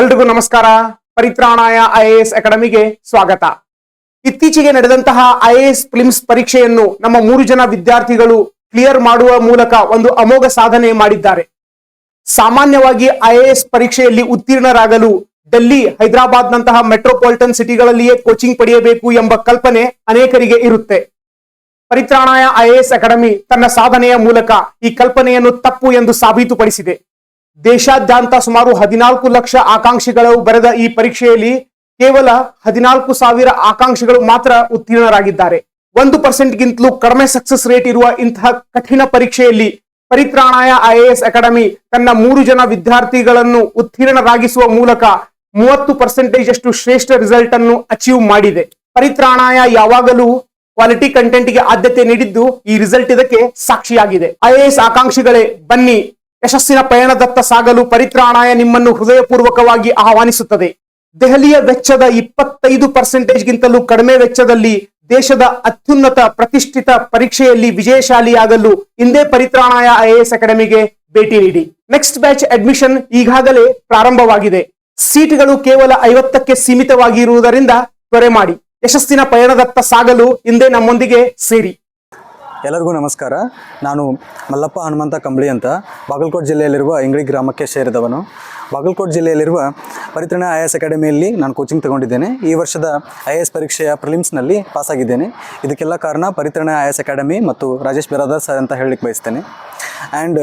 ಎಲ್ರಿಗೂ ನಮಸ್ಕಾರ. ಪರಿತ್ರಾಣಾಯ ಐಎಎಸ್ ಅಕಾಡೆಮಿಗೆ ಸ್ವಾಗತ. ಇತ್ತೀಚೆಗೆ ನಡೆದಂತಹ ಐಎಎಸ್ ಫಿಲಿಮ್ಸ್ ಪರೀಕ್ಷೆಯನ್ನು ನಮ್ಮ ಮೂರು ಜನ ವಿದ್ಯಾರ್ಥಿಗಳು ಕ್ಲಿಯರ್ ಮಾಡುವ ಮೂಲಕ ಒಂದು ಅಮೋಘ ಸಾಧನೆ ಮಾಡಿದ್ದಾರೆ. ಸಾಮಾನ್ಯವಾಗಿ ಐಎಎಸ್ ಪರೀಕ್ಷೆಯಲ್ಲಿ ಉತ್ತೀರ್ಣರಾಗಲು ಡೆಲ್ಲಿ ಹೈದರಾಬಾದ್ ನಂತಹ ಮೆಟ್ರೋಪಾಲಿಟನ್ ಸಿಟಿಗಳಲ್ಲಿಯೇ ಕೋಚಿಂಗ್ ಪಡೆಯಬೇಕು ಎಂಬ ಕಲ್ಪನೆ ಅನೇಕರಿಗೆ ಇರುತ್ತೆ. ಪರಿತ್ರಾಣಾಯ ಐಎಎಸ್ ಅಕಾಡೆಮಿ ತನ್ನ ಸಾಧನೆಯ ಮೂಲಕ ಈ ಕಲ್ಪನೆಯನ್ನು ತಪ್ಪು ಎಂದು ಸಾಬೀತುಪಡಿಸಿದೆ. ದೇಶಾದ್ಯಂತ ಸುಮಾರು ಹದಿನಾಲ್ಕು ಲಕ್ಷ ಆಕಾಂಕ್ಷಿಗಳು ಬರೆದ ಈ ಪರೀಕ್ಷೆಯಲ್ಲಿ ಕೇವಲ ಹದಿನಾಲ್ಕು ಸಾವಿರ ಆಕಾಂಕ್ಷಿಗಳು ಮಾತ್ರ ಉತ್ತೀರ್ಣರಾಗಿದ್ದಾರೆ. ಒಂದು ಪರ್ಸೆಂಟ್ಗಿಂತಲೂ ಕಡಿಮೆ ಸಕ್ಸಸ್ ರೇಟ್ ಇರುವ ಇಂತಹ ಕಠಿಣ ಪರೀಕ್ಷೆಯಲ್ಲಿ ಪರಿತ್ರಾಣಾಯ ಐಎಎಸ್ ಅಕಾಡೆಮಿ ತನ್ನ ಮೂರು ಜನ ವಿದ್ಯಾರ್ಥಿಗಳನ್ನು ಉತ್ತೀರ್ಣರಾಗಿಸುವ ಮೂಲಕ ಮೂವತ್ತು ಪರ್ಸೆಂಟೇಜ್ ಅಷ್ಟು ಶ್ರೇಷ್ಠ ರಿಸಲ್ಟ್ ಅನ್ನು ಅಚೀವ್ ಮಾಡಿದೆ. ಪರಿತ್ರಾಣಾಯ ಯಾವಾಗಲೂ ಕ್ವಾಲಿಟಿ ಕಂಟೆಂಟ್ಗೆ ಆದ್ಯತೆ ನೀಡಿದ್ದು ಈ ರಿಸಲ್ಟ್ ಇದಕ್ಕೆ ಸಾಕ್ಷಿಯಾಗಿದೆ. ಐಎಎಸ್ ಆಕಾಂಕ್ಷಿಗಳೇ ಬನ್ನಿ ಯಶಸ್ಸಿನ ಪಯಣದತ್ತ ಸಾಗಲು ಪರಿತ್ರಾಣಾಯ ನಿಮ್ಮನ್ನು ಹೃದಯಪೂರ್ವಕವಾಗಿ ಆಹ್ವಾನಿಸುತ್ತದೆ. ದೆಹಲಿಯ ವೆಚ್ಚದ ಇಪ್ಪತ್ತೈದು ಪರ್ಸೆಂಟೇಜ್ ಗಿಂತಲೂ ಕಡಿಮೆ ವೆಚ್ಚದಲ್ಲಿ ದೇಶದ ಅತ್ಯುನ್ನತ ಪ್ರತಿಷ್ಠಿತ ಪರೀಕ್ಷೆಯಲ್ಲಿ ವಿಜಯಶಾಲಿಯಾಗಲು ಇಂದೇ ಪರಿತ್ರಾಣಾಯ ಐಎಎಸ್ ಅಕಾಡೆಮಿಗೆ ಭೇಟಿ ನೀಡಿ. ನೆಕ್ಸ್ಟ್ ಬ್ಯಾಚ್ ಅಡ್ಮಿಷನ್ ಈಗಾಗಲೇ ಪ್ರಾರಂಭವಾಗಿದೆ. ಸೀಟ್ಗಳು ಕೇವಲ ಐವತ್ತಕ್ಕೆ ಸೀಮಿತವಾಗಿರುವುದರಿಂದ ತ್ವರೆ ಮಾಡಿ. ಯಶಸ್ಸಿನ ಪಯಣದತ್ತ ಸಾಗಲು ಇಂದೇ ನಮ್ಮೊಂದಿಗೆ ಸೇರಿ. ಎಲ್ಲರಿಗೂ ನಮಸ್ಕಾರ. ನಾನು ಮಲ್ಲಪ್ಪ ಹನುಮಂತ ಕಂಬಳಿ ಅಂತ. ಬಾಗಲಕೋಟೆ ಜಿಲ್ಲೆಯಲ್ಲಿರುವ ಇಂಗ್ಳಿ ಗ್ರಾಮಕ್ಕೆ ಸೇರಿದವನು. ಬಾಗಲಕೋಟೆ ಜಿಲ್ಲೆಯಲ್ಲಿರುವ ಪರಿತ್ರಣ ಐ ಎಸ್ ಅಕಾಡೆಮಿಯಲ್ಲಿ ನಾನು ಕೋಚಿಂಗ್ ತಗೊಂಡಿದ್ದೇನೆ. ಈ ವರ್ಷದ ಐ ಎ ಎಸ್ ಪರೀಕ್ಷೆಯ ಪ್ರಿಲಿಮ್ಸ್ನಲ್ಲಿ ಪಾಸಾಗಿದ್ದೇನೆ. ಇದಕ್ಕೆಲ್ಲ ಕಾರಣ ಪರಿತ್ರಣ ಐ ಎಸ್ ಅಕಾಡೆಮಿ ಮತ್ತು ರಾಜೇಶ್ ಬಿರಾದರ್ ಸರ್ ಅಂತ ಹೇಳಲಿಕ್ಕೆ ಬಯಸ್ತೇನೆ. ಆ್ಯಂಡ್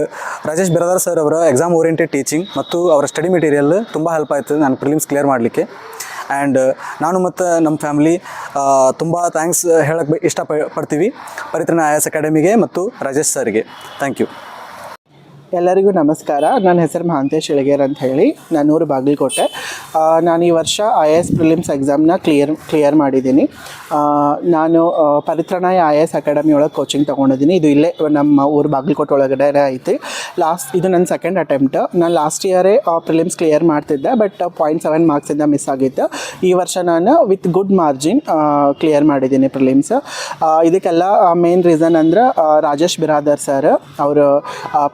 ರಾಜೇಶ್ ಬಿರಾದರ್ ಸರ್ ಅವರ ಎಕ್ಸಾಮ್ ಓರಿಯೆಂಟೆಡ್ ಟೀಚಿಂಗ್ ಮತ್ತು ಅವರ ಸ್ಟಡಿ ಮೆಟೀರಿಯಲ್ ತುಂಬ ಹೆಲ್ಪ್ ಆಯಿತು. ನಾನು ಪ್ರಿಲಿಮ್ಸ್ ಕ್ಲಿಯರ್ ಮಾಡಲಿಕ್ಕೆ. ಆ್ಯಂಡ್ ನಾನು ಮತ್ತು ನಮ್ಮ ಫ್ಯಾಮಿಲಿ ತುಂಬ ಥ್ಯಾಂಕ್ಸ್ ಹೇಳಕ್ಕೆ ಇಷ್ಟ ಪಡ್ತೀವಿ ಪರಿತ್ರನ ಐ ಎಸ್ ಅಕಾಡೆಮಿಗೆ ಮತ್ತು ರಾಜೇಶ್ ಸರ್ಗೆ ಥ್ಯಾಂಕ್ ಯು ಎಲ್ಲರಿಗೂ ನಮಸ್ಕಾರ. ನನ್ನ ಹೆಸರು ಮಹಾಂತೇಶ್ ಇಳಗೇರ್ ಅಂತ ಹೇಳಿ. ನಾನೂರು ಬಾಗಲಕೋಟೆ. ನಾನು ಈ ವರ್ಷ ಐ ಎ ಎಸ್ ಪ್ರಿಲಿಮ್ಸ್ ಎಕ್ಸಾಮ್ನ ಕ್ಲಿಯರ್ ಕ್ಲಿಯರ್ ಮಾಡಿದ್ದೀನಿ. ನಾನು Paritranaya I A S academy ಒಳಗೆ ಕೋಚಿಂಗ್ ತೊಗೊಂಡಿದ್ದೀನಿ. ಇದು ಇಲ್ಲೇ ನಮ್ಮ ಊರು ಬಾಗಲಕೋಟೆ ಒಳಗಡೆ ಐತಿ. ಲಾಸ್ಟ್, ಇದು ನನ್ನ ಸೆಕೆಂಡ್ ಅಟೆಂಪ್ಟ್ ನಾನು ಲಾಸ್ಟ್ ಇಯರೇ ಪ್ರಿಲಿಮ್ಸ್ ಕ್ಲಿಯರ್ ಮಾಡ್ತಿದ್ದೆ ಬಟ್ ಪಾಯಿಂಟ್ ಸೆವೆನ್ ಮಾರ್ಕ್ಸಿಂದ ಮಿಸ್ ಆಗಿತ್ತು. ಈ ವರ್ಷ ನಾನು ವಿತ್ ಗುಡ್ ಮಾರ್ಜಿನ್ ಕ್ಲಿಯರ್ ಮಾಡಿದ್ದೀನಿ ಪ್ರಿಲಿಮ್ಸ್ ಇದಕ್ಕೆಲ್ಲ ಮೇನ್ ರೀಸನ್ ಅಂದ್ರೆ ರಾಜೇಶ್ ಬಿರಾದರ್ ಸರ್ ಅವರು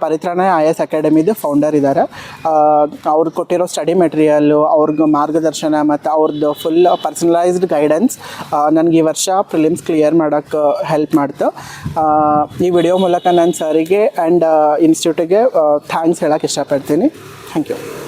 ಪರಿತ್ರಾಣ ಐ ಎಸ್ ಅಕಾಡೆಮಿದು ಫೌಂಡರ್ ಇದ್ದಾರೆ ಅವ್ರು ಕೊಟ್ಟಿರೋ ಸ್ಟಡಿ ಮೆಟೀರಿಯಲ್ಲು ಅವ್ರಿಗೆ ಮಾರ್ಗದರ್ಶನ ಮತ್ತು ಅವ್ರದ್ದು ಫುಲ್ ಪರ್ಸನಲೈಸ್ಡ್ ಗೈಡೆನ್ಸ್ ನನಗೆ ಈ ವರ್ಷ ಪ್ರಿಲಿಮ್ಸ್ ಕ್ಲಿಯರ್ ಮಾಡೋಕ್ಕೆ ಹೆಲ್ಪ್ ಮಾಡ್ತು. ಈ ವಿಡಿಯೋ ಮೂಲಕ ನಾನು ಸರಿಗೆ ಆ್ಯಂಡ್ ಇನ್ಸ್ಟಿಟ್ಯೂಟಿಗೆ ಥ್ಯಾಂಕ್ಸ್ ಹೇಳೋಕ್ಕೆ ಇಷ್ಟಪಡ್ತೀನಿ. Thank you